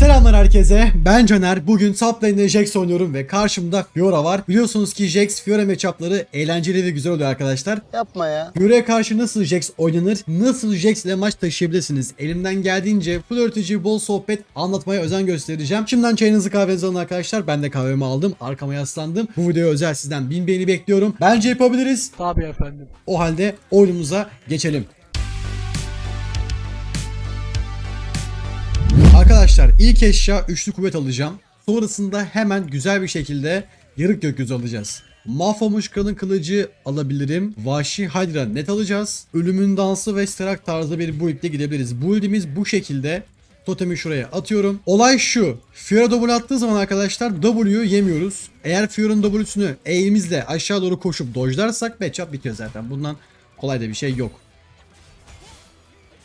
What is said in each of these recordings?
Selamlar herkese. Ben Caner. Bugün top lane'de Jax oynuyorum ve karşımda Fiora var. Biliyorsunuz ki Jax Fiora matchup'ları eğlenceli ve güzel oluyor arkadaşlar. Yapma ya. Fiora'ya karşı nasıl Jax oynanır, nasıl Jax ile maç taşıyabilirsiniz. Elimden geldiğince flörtücü, bol sohbet anlatmaya özen göstereceğim. Şimdiden çayınızı kahvenizi alın arkadaşlar. Ben de kahvemi aldım. Arkama yaslandım. Bu videoya özel sizden bin beğeni bekliyorum. Bence yapabiliriz. Tabii efendim. O halde oyunumuza geçelim. Arkadaşlar ilk eşya üçlü kuvvet alacağım. Sonrasında hemen güzel bir şekilde yarık gökyüzü alacağız. Mahvolmuş kanın kılıcı alabilirim. Vahşi Hydra net alacağız. Ölümün dansı ve sterak tarzı bir build'le gidebiliriz. Build'imiz bu şekilde. Totemi şuraya atıyorum. Olay şu. Fiora double attığı zaman arkadaşlar W'yu yemiyoruz. Eğer Fiora'nın W'sünü eğimizle aşağı doğru koşup dojlarsak matchup bitiyor zaten. Bundan kolay da bir şey yok.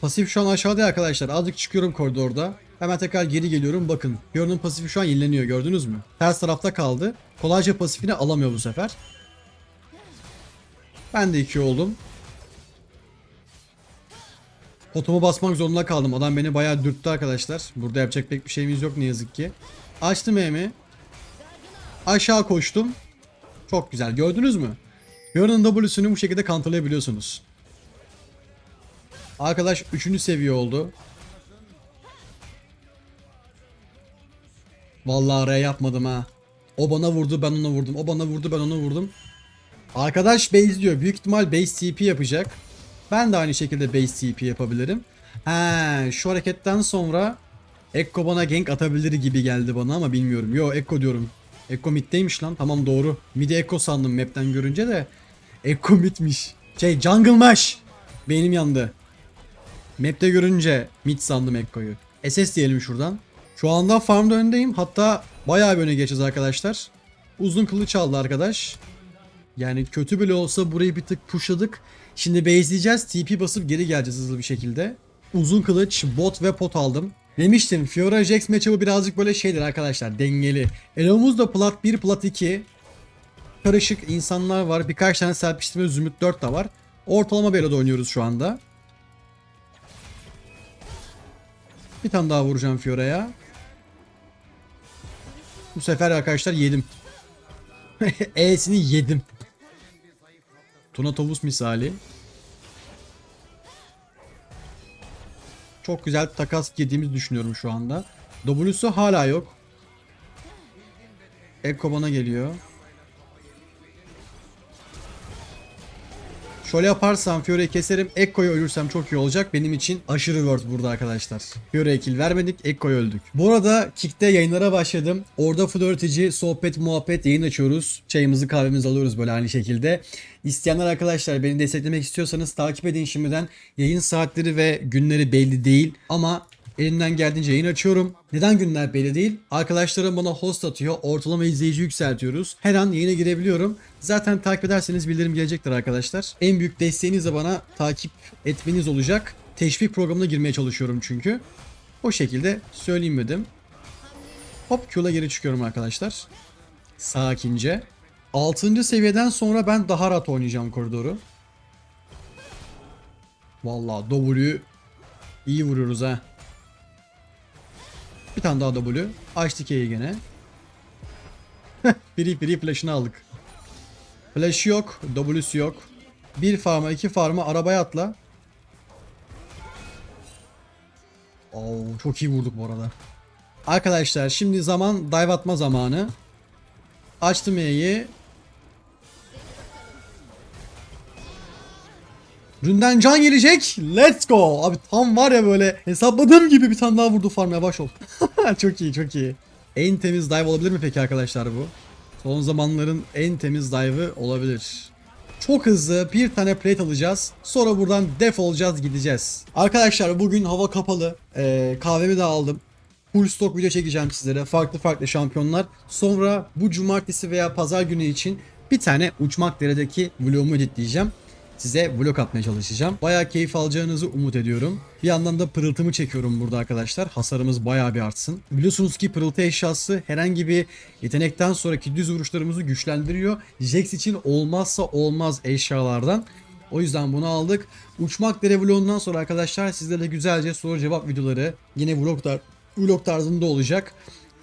Pasif şu an aşağıda arkadaşlar. Azıcık çıkıyorum koridorda. Hemen tekrar geri geliyorum. Bakın Fiora'nın pasifi şu an yenileniyor gördünüz mü? Ters tarafta kaldı. Kolayca pasifini alamıyor bu sefer. Ben de 2 oldum. Potumu basmak zorunda kaldım. Adam beni bayağı dürttü arkadaşlar. Burada yapacak pek bir şeyimiz yok ne yazık ki. Açtım E'mi. Aşağı koştum. Çok güzel. Gördünüz mü? Fiora'nın W'sünü bu şekilde counterlayabiliyorsunuz. Arkadaş 3. seviye oldu. Vallahi araya yapmadım ha. O bana vurdu ben ona vurdum. O bana vurdu ben ona vurdum. Arkadaş base diyor. Büyük ihtimal base TP yapacak. Ben de aynı şekilde base TP yapabilirim. He, şu hareketten sonra Ekko bana gank atabilir gibi geldi bana ama bilmiyorum. Yo Ekko diyorum. Ekko middeymiş lan. Tamam doğru. Midi Ekko sandım map'ten görünce de. Ekko midmiş. Şey jungle'mış. Beynim yandı. Map'te görünce mid sandım Ekko'yu. SS diyelim şuradan. Şu anda farmda öndeyim. Hatta bayağı bir öne geçeceğiz arkadaşlar. Uzun kılıç aldı arkadaş. Yani kötü bile olsa burayı bir tık pushladık. Şimdi base'leyeceğiz. TP basıp geri geleceğiz hızlı bir şekilde. Uzun kılıç, bot ve pot aldım. Demiştim Fiora Jax matchup'ı birazcık böyle şeydir arkadaşlar dengeli. Elomuzda plat 1, plat 2. Karışık insanlar var. Birkaç tane serpiştirme zümrüt 4 de var. Ortalama bir elo'da oynuyoruz şu anda. Bir tane daha vuracağım Fiora'ya. Bu sefer arkadaşlar yedim. E'sini yedim. Tuna tavus misali. Çok güzel takas yediğimizi düşünüyorum şu anda. W'su hala yok. Ekko bana geliyor. Şöyle yaparsam Fiore'yi keserim. Ekko'yu ölürsem çok iyi olacak. Benim için aşırı word burada arkadaşlar. Fiore'ye kill vermedik. Ekko'yu öldük. Bu arada Kick'te yayınlara başladım. Orada flörteci, sohbet, muhabbet yayın açıyoruz. Çayımızı kahvemizi alıyoruz böyle aynı şekilde. İsteyenler arkadaşlar beni desteklemek istiyorsanız takip edin şimdiden. Yayın saatleri ve günleri belli değil. Ama Elimden geldiğince yayın açıyorum. Neden günler belli değil? Arkadaşlarım bana host atıyor. Ortalama izleyici yükseltiyoruz. Her an yayına girebiliyorum. Zaten takip ederseniz bildirim gelecektir arkadaşlar. En büyük desteğiniz de bana takip etmeniz olacak. Teşvik programına girmeye çalışıyorum çünkü. O şekilde söyleyeyim dedim. Hop Q'la geri çıkıyorum arkadaşlar. Sakince. 6. seviyeden sonra ben daha rahat oynayacağım koridoru. Vallahi W iyi vuruyoruz ha. Bir tane daha W. Açtık E'yi gene. free free flash'ını aldık. Flash yok. W'su yok. Bir farma iki farma arabaya atla. Oo, çok iyi vurduk bu arada. Arkadaşlar şimdi zaman dive atma zamanı. Açtım E'yi. Ründen can gelecek. Let's go. Abi tam var ya böyle hesapladığım gibi bir tane daha vurdu farm yavaş ol. çok iyi çok iyi. En temiz dive olabilir mi peki arkadaşlar bu? Son zamanların en temiz dive'ı olabilir. Çok hızlı bir tane plate alacağız. Sonra buradan def olacağız gideceğiz. Arkadaşlar bugün hava kapalı. Ee, kahvemi de aldım. Full stock video çekeceğim sizlere. Farklı farklı şampiyonlar. Sonra bu cumartesi veya pazar günü için bir tane uçmak deredeki vlogumu editleyeceğim size vlog atmaya çalışacağım. Bayağı keyif alacağınızı umut ediyorum. Bir yandan da pırıltımı çekiyorum burada arkadaşlar. Hasarımız bayağı bir artsın. Biliyorsunuz ki pırıltı eşyası herhangi bir yetenekten sonraki düz vuruşlarımızı güçlendiriyor. Jax için olmazsa olmaz eşyalardan. O yüzden bunu aldık. Uçmak dere vlogundan sonra arkadaşlar sizlerle güzelce soru cevap videoları yine vloglar vlog tarzında olacak.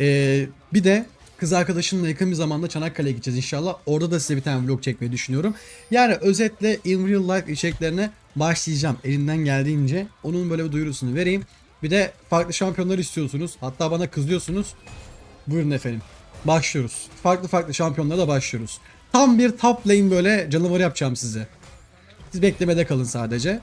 Ee, bir de kız arkadaşımla yakın bir zamanda Çanakkale'ye gideceğiz inşallah. Orada da size bir tane vlog çekmeyi düşünüyorum. Yani özetle in real life içeriklerine başlayacağım. Elimden geldiğince onun böyle bir duyurusunu vereyim. Bir de farklı şampiyonlar istiyorsunuz. Hatta bana kızıyorsunuz. Buyurun efendim. Başlıyoruz. Farklı farklı şampiyonlara başlıyoruz. Tam bir top lane böyle canavarı yapacağım size. Siz beklemede kalın sadece.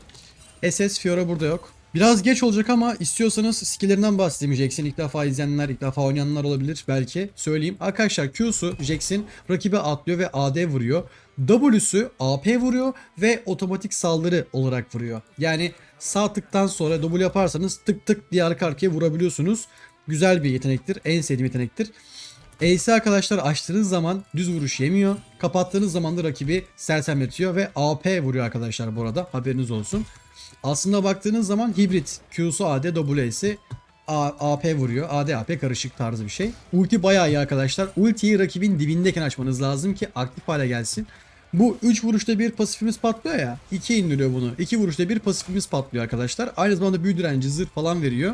SS Fiora burada yok. Biraz geç olacak ama istiyorsanız skillerinden bahsedeyim Jax'in. ilk defa izleyenler, ilk defa oynayanlar olabilir belki. Söyleyeyim. Arkadaşlar Q'su Jax'in rakibe atlıyor ve AD vuruyor. W'su AP vuruyor ve otomatik saldırı olarak vuruyor. Yani sağ tıktan sonra W yaparsanız tık tık diye arka arkaya vurabiliyorsunuz. Güzel bir yetenektir. En sevdiğim yetenektir. Ace arkadaşlar açtığınız zaman düz vuruş yemiyor. Kapattığınız zaman da rakibi sersemletiyor ve AP vuruyor arkadaşlar bu arada. Haberiniz olsun. Aslında baktığınız zaman hibrit Q'su AD W'si AP vuruyor. AD AP karışık tarzı bir şey. Ulti bayağı iyi arkadaşlar. Ultiyi rakibin dibindeyken açmanız lazım ki aktif hale gelsin. Bu 3 vuruşta bir pasifimiz patlıyor ya. 2 indiriyor bunu. 2 vuruşta bir pasifimiz patlıyor arkadaşlar. Aynı zamanda büyü direnci zırh falan veriyor.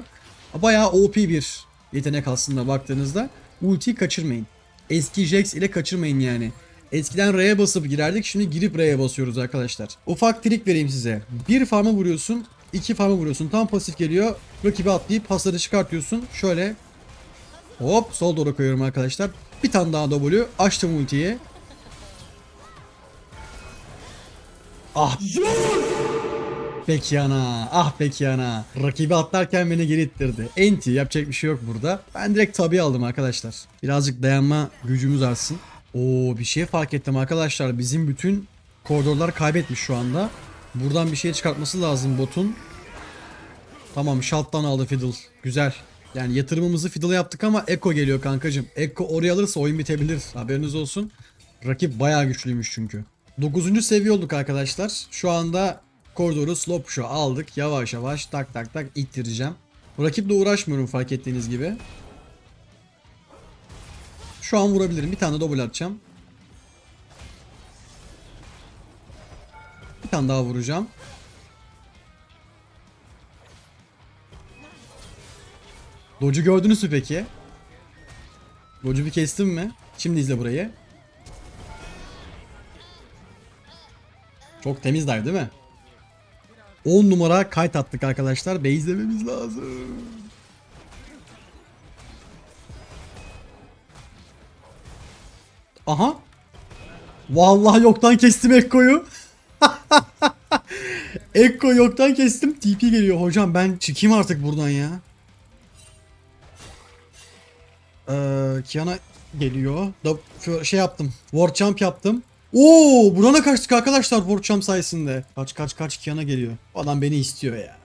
Bayağı OP bir yetenek aslında baktığınızda. Ultiyi kaçırmayın. Eski Jax ile kaçırmayın yani. Eskiden R'ye basıp girerdik şimdi girip R'ye basıyoruz arkadaşlar. Ufak trik vereyim size. Bir farm'a vuruyorsun, iki farm'a vuruyorsun. Tam pasif geliyor. Rakibi atlayıp hasarı çıkartıyorsun. Şöyle hop sol doğru koyuyorum arkadaşlar. Bir tane daha W açtım ultiyi. Ah Peki ana, ah peki ana. Rakibi atlarken beni geri ittirdi. Enti yapacak bir şey yok burada. Ben direkt tabi aldım arkadaşlar. Birazcık dayanma gücümüz artsın. Oo bir şey fark ettim arkadaşlar. Bizim bütün koridorlar kaybetmiş şu anda. Buradan bir şey çıkartması lazım botun. Tamam shutdown aldı Fiddle. Güzel. Yani yatırımımızı Fiddle'a yaptık ama Echo geliyor kankacım. Echo oraya alırsa oyun bitebilir. Haberiniz olsun. Rakip bayağı güçlüymüş çünkü. 9. seviye olduk arkadaşlar. Şu anda koridoru slow push'u aldık. Yavaş yavaş tak tak tak ittireceğim. Rakiple uğraşmıyorum fark ettiğiniz gibi. Şu an vurabilirim. Bir tane double atacağım. Bir tane daha vuracağım. Dodge'u gördünüz mü peki? Dodge'u bir kestim mi? Şimdi izle burayı. Çok temiz dive değil mi? 10 numara kayıt attık arkadaşlar. Base'lememiz lazım. Aha. Vallahi yoktan kestim Ekko'yu. Ekko yoktan kestim. TP geliyor hocam. Ben çıkayım artık buradan ya. Ee, Kiana geliyor. Da şey yaptım. War Champ yaptım. Oo, burana kaçtık arkadaşlar War Champ sayesinde. Kaç kaç kaç Kiana geliyor. Bu adam beni istiyor ya.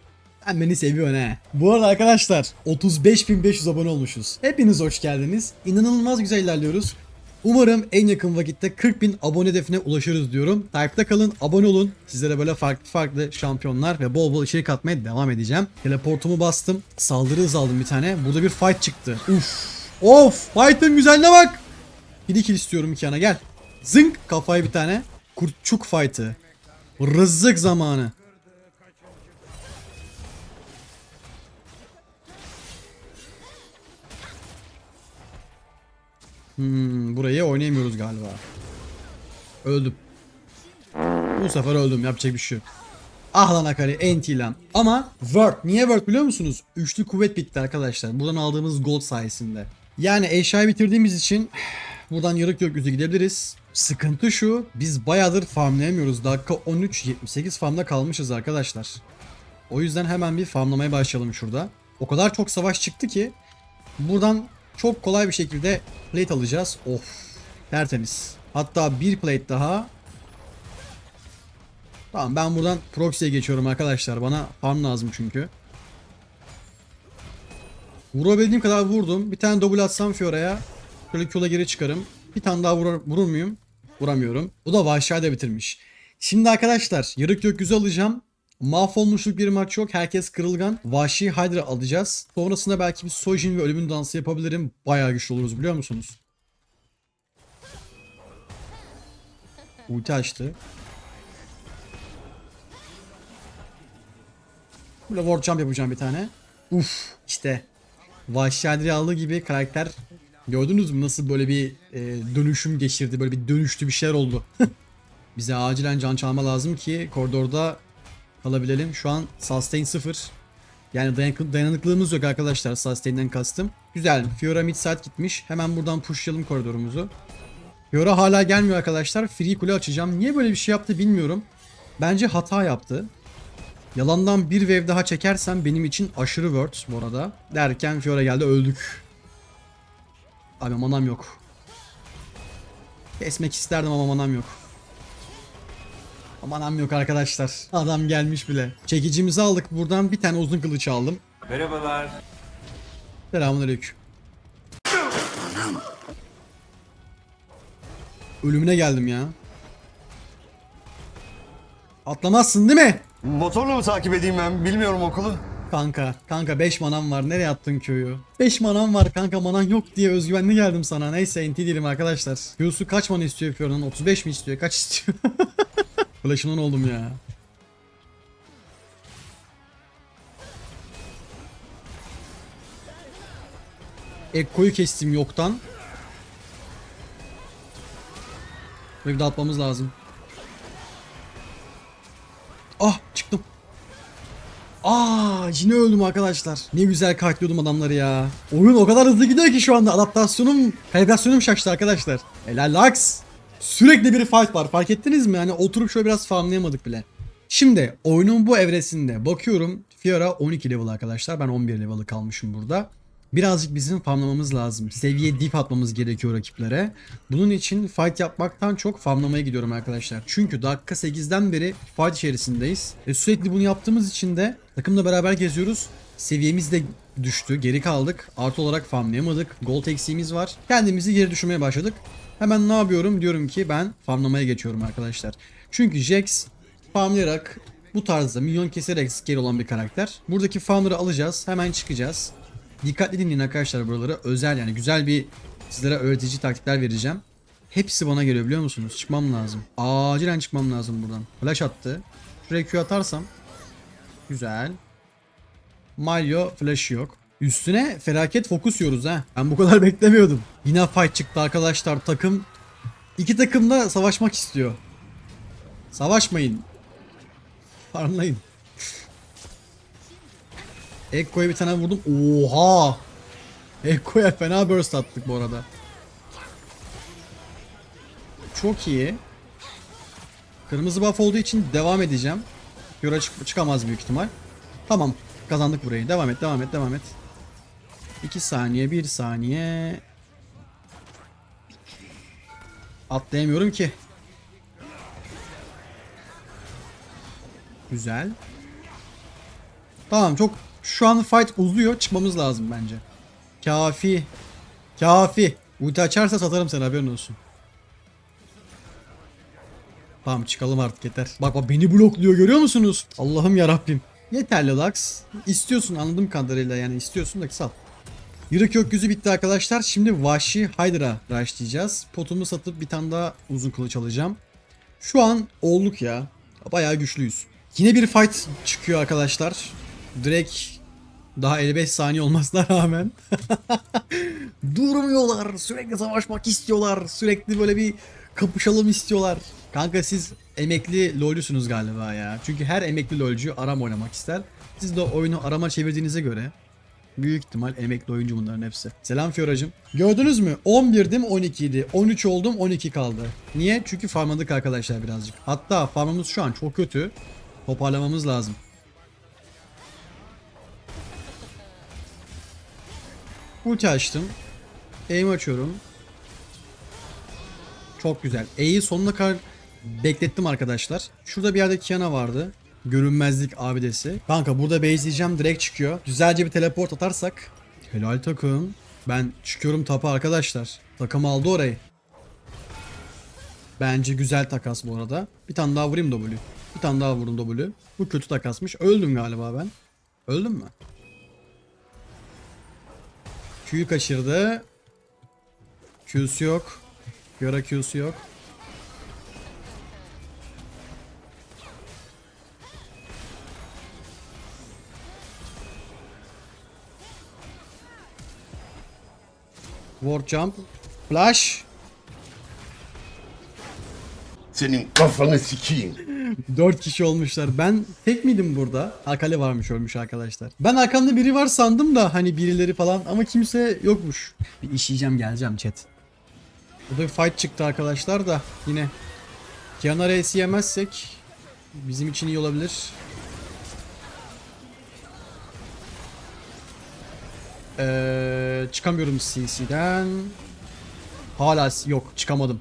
Sen beni seviyorsun he. Bu arada arkadaşlar 35.500 abone olmuşuz. Hepiniz hoş geldiniz. İnanılmaz güzel ilerliyoruz. Umarım en yakın vakitte 40.000 abone hedefine ulaşırız diyorum. Takipte kalın, abone olun. Sizlere böyle farklı farklı şampiyonlar ve bol bol içerik atmaya devam edeceğim. Teleportumu bastım. Saldırı hızı aldım bir tane. Burada bir fight çıktı. Uf. Of, fight'ın güzelliğine bak. Bir kill istiyorum Kiana gel. Zınk kafayı bir tane. Kurtçuk fight'ı. Rızık zamanı. Hmm, burayı oynayamıyoruz galiba. Öldüm. Bu sefer öldüm. Yapacak bir şey yok. Ah lan Akari enti lan. Ama Word. Niye Word biliyor musunuz? Üçlü kuvvet bitti arkadaşlar. Buradan aldığımız gold sayesinde. Yani eşyayı bitirdiğimiz için buradan yarık gökyüzü gidebiliriz. Sıkıntı şu. Biz bayağıdır farmlayamıyoruz. Dakika 13 78 farmda kalmışız arkadaşlar. O yüzden hemen bir farmlamaya başlayalım şurada. O kadar çok savaş çıktı ki buradan çok kolay bir şekilde plate alacağız. Of. Tertemiz. Hatta bir plate daha. Tamam ben buradan proxy'ye geçiyorum arkadaşlar. Bana farm lazım çünkü. Vurabildiğim kadar vurdum. Bir tane double atsam Fiora'ya. Şöyle Q'la geri çıkarım. Bir tane daha vurur, vurur muyum? Vuramıyorum. Bu da Vahşi'de bitirmiş. Şimdi arkadaşlar yarık gökyüzü alacağım. Mahvolmuşluk bir maç yok. Herkes kırılgan. Vahşi Hydra alacağız. Sonrasında belki bir Sojin ve ölümün dansı yapabilirim. Bayağı güçlü oluruz biliyor musunuz? Ulti açtı. Böyle war jump yapacağım bir tane. Uf işte. Vahşi Adriyalı gibi karakter gördünüz mü nasıl böyle bir e, dönüşüm geçirdi böyle bir dönüştü bir şeyler oldu. Bize acilen can çalma lazım ki koridorda kalabilelim. Şu an sustain 0. Yani dayanıklı, dayanıklılığımız yok arkadaşlar sustain'den kastım. Güzel. Fiora mid side gitmiş. Hemen buradan pushlayalım koridorumuzu. Fiora hala gelmiyor arkadaşlar. Free kule açacağım. Niye böyle bir şey yaptı bilmiyorum. Bence hata yaptı. Yalandan bir wave daha çekersem benim için aşırı word bu arada. Derken Fiora geldi öldük. Abi manam yok. Kesmek isterdim ama manam yok. Manam yok arkadaşlar. Adam gelmiş bile. Çekicimizi aldık. Buradan bir tane uzun kılıç aldım. Merhabalar. Selamünaleyküm. Ölümüne geldim ya. Atlamazsın değil mi? Motorla mı takip edeyim ben? Bilmiyorum okulu. Kanka, kanka 5 manam var. Nereye attın köyü? 5 manam var kanka manan yok diye özgüvenli geldim sana. Neyse NT değilim arkadaşlar. Q'su kaç mana istiyor Fiora'nın? 35 mi istiyor? Kaç istiyor? Flash'ından oldum ya. Ekko'yu kestim yoktan. Burayı bir de atmamız lazım. Ah çıktım. Aa yine öldüm arkadaşlar. Ne güzel katlıyordum adamları ya. Oyun o kadar hızlı gidiyor ki şu anda adaptasyonum, kalibrasyonum şaştı arkadaşlar. Helal Lux. Sürekli bir fight var fark ettiniz mi? Hani oturup şöyle biraz farmlayamadık bile. Şimdi oyunun bu evresinde bakıyorum Fiora 12 level arkadaşlar. Ben 11 level'ı kalmışım burada. Birazcık bizim farmlamamız lazım. Seviye dip atmamız gerekiyor rakiplere. Bunun için fight yapmaktan çok farmlamaya gidiyorum arkadaşlar. Çünkü dakika 8'den beri fight içerisindeyiz. E sürekli bunu yaptığımız için de takımla beraber geziyoruz. Seviyemiz de düştü. Geri kaldık. Artı olarak farmlayamadık. Gold eksiğimiz var. Kendimizi geri düşürmeye başladık. Hemen ne yapıyorum? Diyorum ki ben farmlamaya geçiyorum arkadaşlar. Çünkü Jax farmlayarak bu tarzda milyon keserek skill olan bir karakter. Buradaki farmları alacağız. Hemen çıkacağız. Dikkatli dinleyin arkadaşlar buraları. Özel yani güzel bir sizlere öğretici taktikler vereceğim. Hepsi bana geliyor biliyor musunuz? Çıkmam lazım. Acilen çıkmam lazım buradan. Flash attı. Şuraya Q atarsam. Güzel. Malyo flash yok. Üstüne felaket fokus yiyoruz ha. Ben bu kadar beklemiyordum. Yine fight çıktı arkadaşlar. Takım iki takım da savaşmak istiyor. Savaşmayın. Farmlayın. Ekko'ya bir tane vurdum. Oha! Ekko'ya fena burst attık bu arada. Çok iyi. Kırmızı buff olduğu için devam edeceğim. Yora çık çıkamaz büyük ihtimal. Tamam. Kazandık burayı. Devam et, devam et, devam et. 2 saniye, 1 saniye. Atlayamıyorum ki. Güzel. Tamam çok şu an fight uzuyor. Çıkmamız lazım bence. Kafi. Kafi. Ulti açarsa satarım seni haberin olsun. Tamam çıkalım artık yeter. Bak bak beni blokluyor görüyor musunuz? Allah'ım ya Rabbim. Yeterli Lux. İstiyorsun anladığım kadarıyla yani istiyorsun da sal. Yürek gökyüzü bitti arkadaşlar. Şimdi Vahşi Hydra rushlayacağız. Potumu satıp bir tane daha uzun kılıç alacağım. Şu an olduk ya. Bayağı güçlüyüz. Yine bir fight çıkıyor arkadaşlar. Direkt daha 55 saniye olmasına rağmen durmuyorlar. Sürekli savaşmak istiyorlar. Sürekli böyle bir kapışalım istiyorlar. Kanka siz emekli lolcusunuz galiba ya. Çünkü her emekli lolcu aram oynamak ister. Siz de oyunu arama çevirdiğinize göre büyük ihtimal emekli oyuncu bunların hepsi. Selam Fioracım. Gördünüz mü? 11'dim 12 idi. 13 oldum 12 kaldı. Niye? Çünkü farmladık arkadaşlar birazcık. Hatta farmımız şu an çok kötü. Toparlamamız lazım. Ulti açtım. Aim açıyorum. Çok güzel. E'yi sonuna kadar beklettim arkadaşlar. Şurada bir yerde Kiana vardı. Görünmezlik abidesi. Kanka burada base'leyeceğim direkt çıkıyor. Güzelce bir teleport atarsak. Helal takım. Ben çıkıyorum tapa arkadaşlar. Takım aldı orayı. Bence güzel takas bu arada. Bir tane daha vurayım W. Bir tane daha vurun W. Bu kötü takasmış. Öldüm galiba ben. Öldüm mü? Q'yu kaçırdı. Q'su yok. Yara Q'su yok. Ward jump. Flash. Senin kafanı sikeyim. 4 kişi olmuşlar. Ben tek miydim burada? Akali varmış ölmüş arkadaşlar. Ben arkamda biri var sandım da hani birileri falan ama kimse yokmuş. Bir işeyeceğim geleceğim chat. Burada bir fight çıktı arkadaşlar da yine. Kiana Reis'i yemezsek bizim için iyi olabilir. Ee, çıkamıyorum CC'den. Hala yok çıkamadım.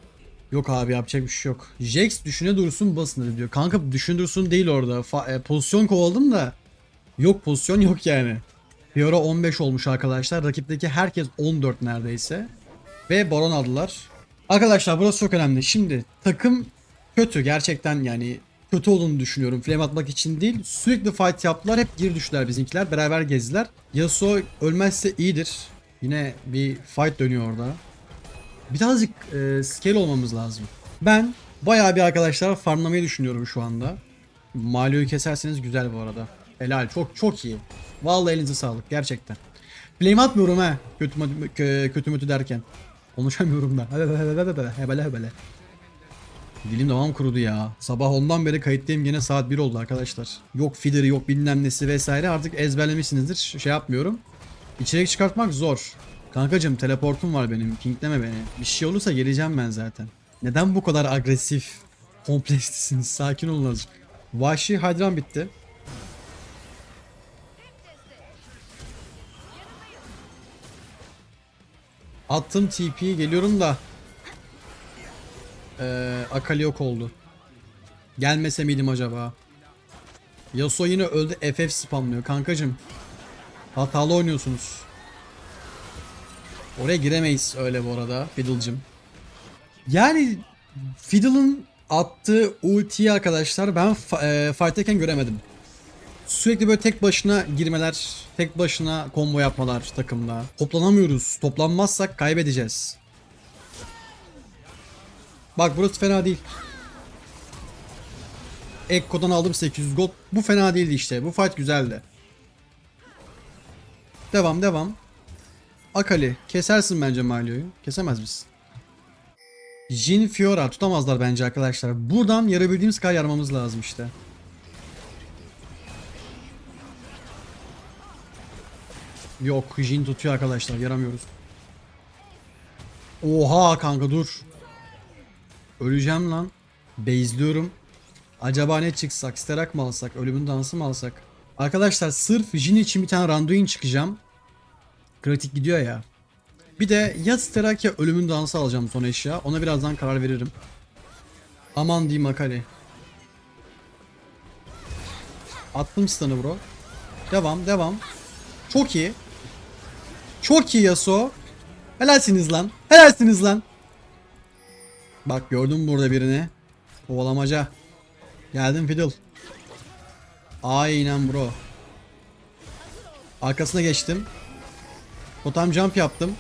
Yok abi yapacak bir şey yok. Jax düşüne dursun basın diyor. Kanka düşündürsün değil orada. Fa- e, pozisyon kovaladım da. Yok pozisyon yok yani. Fiora 15 olmuş arkadaşlar. Rakipteki herkes 14 neredeyse. Ve baron aldılar. Arkadaşlar burası çok önemli. Şimdi takım kötü gerçekten yani kötü olduğunu düşünüyorum. Flame atmak için değil. Sürekli fight yaptılar. Hep geri düştüler bizimkiler. Beraber gezdiler. Yasuo ölmezse iyidir. Yine bir fight dönüyor orada. Birazcık e, scale olmamız lazım. Ben bayağı bir arkadaşlar farmlamayı düşünüyorum şu anda. Malio'yu keserseniz güzel bu arada. Helal çok çok iyi. Vallahi elinize sağlık gerçekten. Flame atmıyorum ha. Kötü, kötü mütü derken. Konuşamıyorum da. Hebele hebele. Dilim devam kurudu ya. Sabah ondan beri kayıttayım gene saat 1 oldu arkadaşlar. Yok feeder'ı yok bilmem nesi vesaire artık ezberlemişsinizdir. Şey yapmıyorum. İçerik çıkartmak zor. Kankacım teleportum var benim. Pinkleme beni. Bir şey olursa geleceğim ben zaten. Neden bu kadar agresif? Komplekslisiniz. Sakin olun azıcık. Vahşi Hydran bitti. Attım TP geliyorum da. Ee, Akali yok oldu. Gelmese miydim acaba? Yasuo yine öldü. FF spamlıyor kankacım. Hatalı oynuyorsunuz. Oraya giremeyiz öyle bu arada Fiddle'cım. Yani Fiddle'ın attığı ultiyi arkadaşlar ben e, fight'teyken göremedim. Sürekli böyle tek başına girmeler, tek başına combo yapmalar takımda. Toplanamıyoruz. Toplanmazsak kaybedeceğiz. Bak burası fena değil. Ekko'dan aldım 800 gold. Bu fena değildi işte. Bu fight güzeldi. Devam devam. Akali kesersin bence Malio'yu. Kesemez misin? Jin Fiora tutamazlar bence arkadaşlar. Buradan yarabildiğimiz kadar yarmamız lazım işte. Yok Jin tutuyor arkadaşlar yaramıyoruz. Oha kanka dur. Öleceğim lan. Base'liyorum. Acaba ne çıksak? Sterak mı alsak? Ölümün dansı mı alsak? Arkadaşlar sırf Jin için bir tane Randuin çıkacağım. Kritik gidiyor ya. Bir de ya Sterak ya ölümün dansı alacağım son eşya. Ona birazdan karar veririm. Aman diyeyim Akali. Attım stun'ı bro. Devam devam. Çok iyi. Çok iyi Yasuo. Helalsiniz lan. Helalsiniz lan. Bak gördüm burada birini. Kovalamaca. Geldim Fiddle. Aynen bro. Arkasına geçtim. Totem jump yaptım.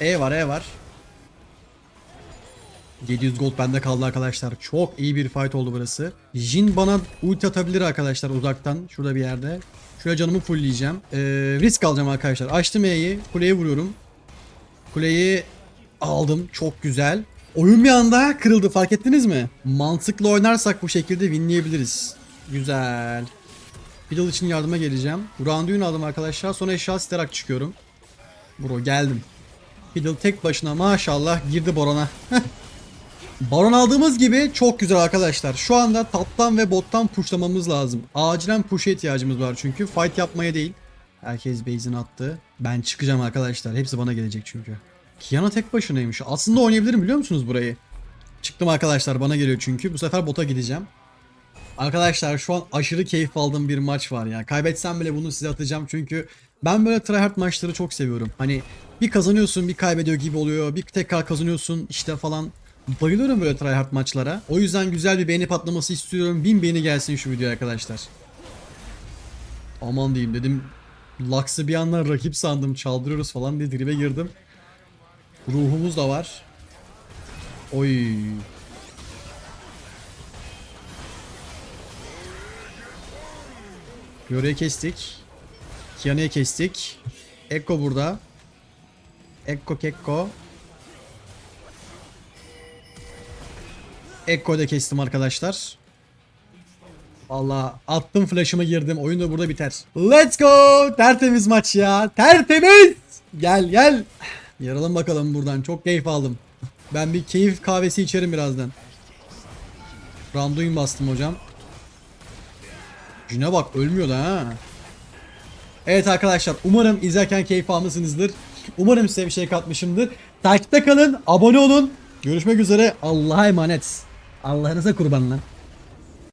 E var E var. 700 gold bende kaldı arkadaşlar. Çok iyi bir fight oldu burası. Jin bana ulti atabilir arkadaşlar uzaktan. Şurada bir yerde. Şuraya canımı fullleyeceğim. Ee, risk alacağım arkadaşlar. Açtım E'yi. Kuleye vuruyorum. Kuleyi aldım. Çok güzel. Oyun bir anda kırıldı fark ettiniz mi? Mantıklı oynarsak bu şekilde winleyebiliriz. Güzel. Fiddle için yardıma geleceğim. Randuin aldım arkadaşlar. Sonra eşya sterak çıkıyorum. Bro geldim. Fiddle tek başına maşallah girdi Baron'a. Baron aldığımız gibi çok güzel arkadaşlar. Şu anda taptan ve bottan pushlamamız lazım. Acilen push'a ihtiyacımız var çünkü. Fight yapmaya değil. Herkes base'ini attı. Ben çıkacağım arkadaşlar. Hepsi bana gelecek çünkü. Kiana tek başınaymış. Aslında oynayabilirim biliyor musunuz burayı? Çıktım arkadaşlar bana geliyor çünkü. Bu sefer bota gideceğim. Arkadaşlar şu an aşırı keyif aldığım bir maç var ya. Kaybetsem bile bunu size atacağım çünkü ben böyle tryhard maçları çok seviyorum. Hani bir kazanıyorsun bir kaybediyor gibi oluyor. Bir tekrar kazanıyorsun işte falan. Bayılıyorum böyle tryhard maçlara. O yüzden güzel bir beğeni patlaması istiyorum. Bin beğeni gelsin şu videoya arkadaşlar. Aman diyeyim dedim. Lux'ı bir yandan rakip sandım çaldırıyoruz falan diye dribe girdim. Ruhumuz da var. Oy. Yoru'yu kestik. Kiana'yı kestik. Ekko burada. Ekko Kekko. Ekko da kestim arkadaşlar. Valla attım flash'ıma girdim. Oyun da burada biter. Let's go! Tertemiz maç ya. Tertemiz! Gel gel. Yaralım bakalım buradan. Çok keyif aldım. Ben bir keyif kahvesi içerim birazdan. Randuin bastım hocam. Cüne bak ölmüyor da ha. Evet arkadaşlar umarım izlerken keyif almışsınızdır. Umarım size bir şey katmışımdır. Takipte kalın, abone olun. Görüşmek üzere. Allah'a emanet. Allah'ınıza kurban lan.